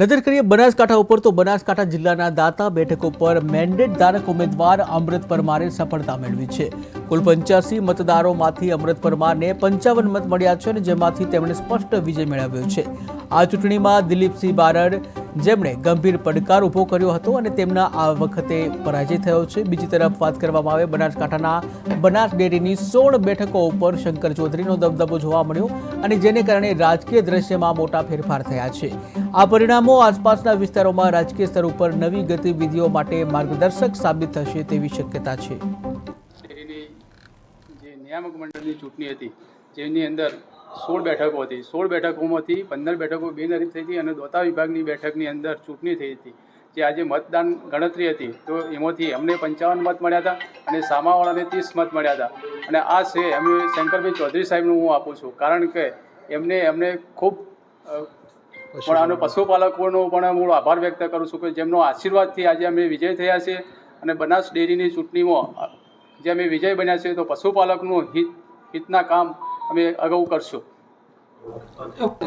નજર કરીએ બનાસકાંઠા ઉપર તો બનાસકાંઠા જિલ્લાના દાતા બેઠક ઉપર મેન્ડેટ ધારક ઉમેદવાર અમૃત પરમારે સફળતા મેળવી છે. કુલ પંચ્યાસી મતદારોમાંથી અમૃત પરમારને પંચાવન મત મળ્યા છે અને જેમાંથી તેમણે સ્પષ્ટ વિજય મેળવ્યો છે. આ ચૂંટણીમાં દિલીપસિંહ બારડ જેમણે ગંભીર પડકાર ઊભો કર્યો હતો અને તેમના આ વખતે પરાજય થયો છે. બીજી તરફ વાત કરવામાં આવે બનાસકાંઠાના બનાસ ડેરીની સોળ બેઠકો ઉપર શંકર ચૌધરીનો દબદબો જોવા મળ્યો અને જેને કારણે રાજકીય દ્રશ્યમાં મોટા ફેરફાર થયા છે. આ પરિણામો આસપાસના વિસ્તારોમાં રાજકીય સ્તર ઉપર નવી ગતિવિધિઓ માટે માર્ગદર્શક સાબિત થશે તેવી શક્યતા છે. નિયામક મંડળની ચૂંટણી હતી, જેની અંદર સોળ બેઠકો હતી સોળ બેઠકોમાંથી પંદર બેઠકો બિનહરીફ થઈ હતી અને દોતા વિભાગની બેઠકની અંદર ચૂંટણી થઈ હતી. જે આજે મતદાન ગણતરી હતી, તો એમાંથી અમને પંચાવન મત મળ્યા હતા અને સામાવાળાને ત્રીસ મત મળ્યા હતા. અને આ છે અમે શંકરભાઈ ચૌધરી સાહેબનું હું આપું છું, કારણ કે એમને એમને ખૂબ પણ આનો પશુપાલકોનો પણ હું આભાર વ્યક્ત કરું છું કે જેમનો આશીર્વાદથી આજે અમે વિજય થયા છે અને બનાસ ડેરીની ચૂંટણીમાં જે અમે વિજય બન્યા છે તો પશુપાલકનું હિત, હિતના કામ અમે અગાઉ કરશું. Yok.